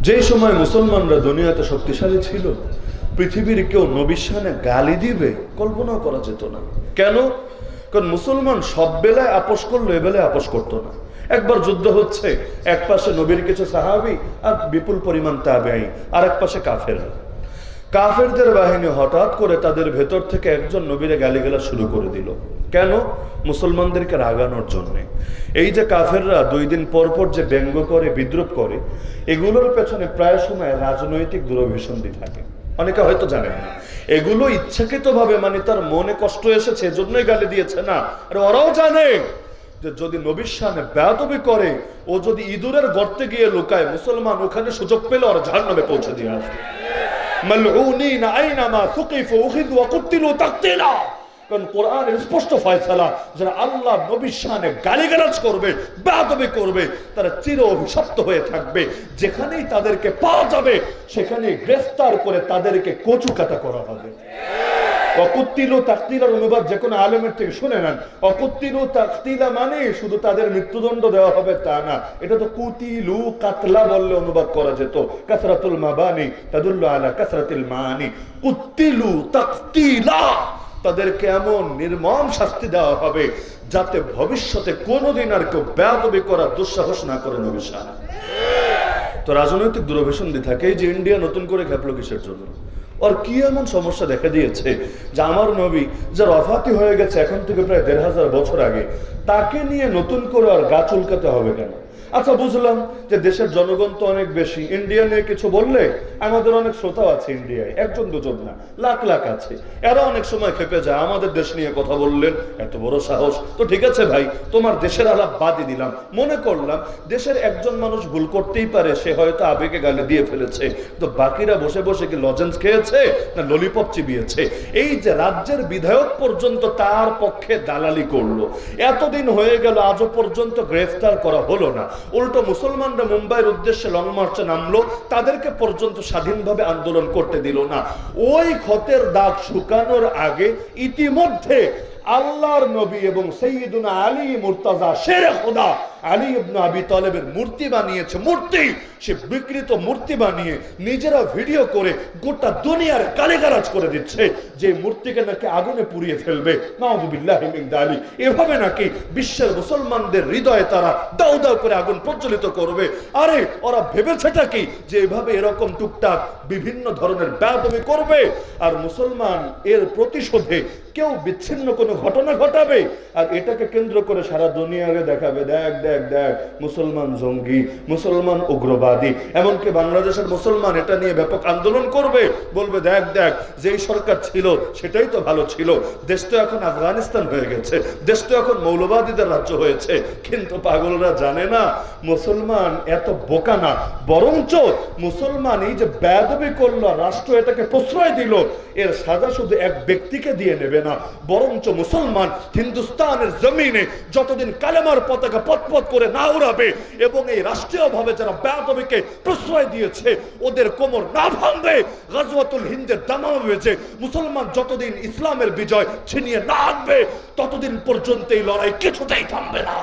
যেই সময় মুসলমানরা দুনিয়াতে শক্তিশালী ছিল, পৃথিবীর কেউ নবীর সামনে গালি দিবে কল্পনাও করা যেত না। কেন? কারণ মুসলমান সব বেলায় আপোষ করল, এ বেলায় আপোষ করতো না। একবার যুদ্ধ হচ্ছে, এক পাশে নবীর কিছু সাহাবি আর বিপুল পরিমাণ তাবেআই আর এক পাশে কাফেররা। কাফেরদের বাহিনী হঠাৎ করে তাদের ভেতর থেকে একজন নবীরে গালিগালা শুরু করে দিল। কেন? মুসলমানদেরকে রাগানোর জন্য। এই যে কাফেররা দুই দিন পর পর যে ব্যঙ্গ করে বিদ্রুপ করে, এগুলোর পেছনে প্রায় সময় রাজনৈতিক দুরভিসন্ধি থাকে। অনেকে হয়তো জানেন না। এগুলো ইচ্ছাকৃতভাবে মানে তার মনে কষ্ট এসেছে, এজন্যই গালি দিয়েছে। না, আর ওরাও জানে যে যদি নবীর সামনে করে, ও যদি ইঁদুরের গর্তে গিয়ে লুকায়, মুসলমান ওখানে সুযোগ পেলে ওরা জাহান্নামে পৌঁছে দিয়ে আসবে। মালউনিন আইনামা সুকিফু উখিযু ওয়া কুতিলু তাকতিলা। কারণ স্পষ্ট ফয়সালা যারা আল্লাহ নবীর শানে গালিগালাজ করবে করবে, তারা চির অভিশপ্ত হয়ে থাকবে। যেখানেই তাদেরকে পাওয়া যাবে গ্রেফতার করে তাদেরকে করা হবে। অনুবাদ যে কোনো থেকে শুনে নেন। অকুত্তিলু তাকতিলা মানে শুধু তাদের মৃত্যুদণ্ড দেওয়া হবে তা না, এটা তো কুতিলু কাতলা বললে অনুবাদ করা যেত। কাসরাতুল মাবানি তাদুল্লু আলা কাসরাতিল মানি কুত্তিলু তাকতিলা তাদেরকে এমন নির্মম শাস্তি দেওয়া হবে যাতে ভবিষ্যতে কোনোদিন আর কেউ বেয়াদবি করার দুঃসাহস না করে নবী তো রাজনৈতিক দুরভিসন্ধি থাকে যে ইন্ডিয়া নতুন করে খেপলো কিসের জন্য? ওর কি এমন সমস্যা দেখা দিয়েছে যে আমার নবী যার অফাতি হয়ে গেছে এখন থেকে প্রায় দেড় হাজার বছর আগে, তাকে নিয়ে নতুন করে আর গা চুলকাতে হবে কেন? আচ্ছা বুঝলাম যে দেশের জনগণ তো অনেক বেশি। ইন্ডিয়া নিয়ে কিছু বললে আমাদের অনেক শ্রোতাও আছে ইন্ডিয়ায় একজন দুজন না, লাখ লাখ আছে। এরা অনেক সময় খেপে যায়, আমাদের দেশ নিয়ে কথা বললেন, এত বড় সাহস। তো ঠিক আছে ভাই, তোমার দেশের আলাপ বাদই দিলাম। মনে করলাম দেশের একজন মানুষ ভুল করতেই পারে, সে হয়তো আবেগে গালে দিয়ে ফেলেছে। তো বাকিরা বসে বসে কি লজেন্স খেয়েছে না ললিপপ চিবিয়েছে? এই যে রাজ্যের বিধায়ক পর্যন্ত তার পক্ষে দালালি করল। এতদিন হয়ে গেল, আজও পর্যন্ত গ্রেফতার করা হলো না। উল্টো মুসলমানরা মুম্বাইয়ের উদ্দেশ্যে লং মার্চে নামলো, তাদেরকে পর্যন্ত স্বাধীনভাবে আন্দোলন করতে দিল না। ওই ক্ষতের দাগ শুকানোর আগে ইতিমধ্যে আল্লাহর নবী এবং সৈয়দুনা আলী মুর্তাজা শেরে খোদা আলী ইবনু আবি তালেবের মূর্তি বানিয়েছে, মূর্তি! সে বিকৃত মূর্তি বানিয়ে নিজেরা ভিডিও করে গোটা দুনিয়ার গালিগালাজ করে দিচ্ছে। যে মূর্তিকে নাকি আগুনে পুড়িয়ে ফেলবে দালি। এভাবে নাকি বিশ্বের মুসলমানদের হৃদয়ে তারা দাউ দাউ করে আগুন প্রজ্বলিত করবে। আরে, ওরা ভেবেছেটা কি? যে এভাবে এরকম টুকটাক বিভিন্ন ধরনের ব্যাদবি করবে আর মুসলমান এর প্রতিশোধে কেউ বিচ্ছিন্ন কোনো ঘটনা ঘটাবে? আর এটাকে কেন্দ্র করে সারা দুনিয়াকে দেখাবে। দেখ দেখ দেখ দেখ, মুসলমান জঙ্গি, মুসলমান উগ্রবাদী, এমনকি বাংলাদেশের মুসলমান এটা নিয়ে ব্যাপক আন্দোলন করবে। বলবে, দেখ দেখ, যেই সরকার ছিল, সেটাই তো ভালো ছিল। দেশ তো এখন আফগানিস্তান হয়ে গেছে, দেশ তো এখন মৌলবাদীদের রাজ্য হয়েছে। কিন্তু পাগলরা জানে না, মুসলমান এত বোকা না, বরঞ্চ মুসলমান এই যে ব্যাদবি করল রাষ্ট্র এটাকে প্রশ্রয় দিল, এর সাজা শুধু এক ব্যক্তিকে দিয়ে নেবে না, বরঞ্চ মুসলমান হিন্দুস্তানের জমিনে যতদিন কালেমার পতাকা খেদমত করে না উড়াবে এবং এই রাষ্ট্রীয়ভাবে যারা ব্যাধবীকে প্রশ্রয় দিয়েছে ওদের কোমর না ভাঙবে গাজওয়াতুল হিন্দের দামা হয়েছে মুসলমান যতদিন ইসলামের বিজয় ছিনিয়ে না আনবে ততদিন পর্যন্ত এই লড়াই কিছুতেই থামবে না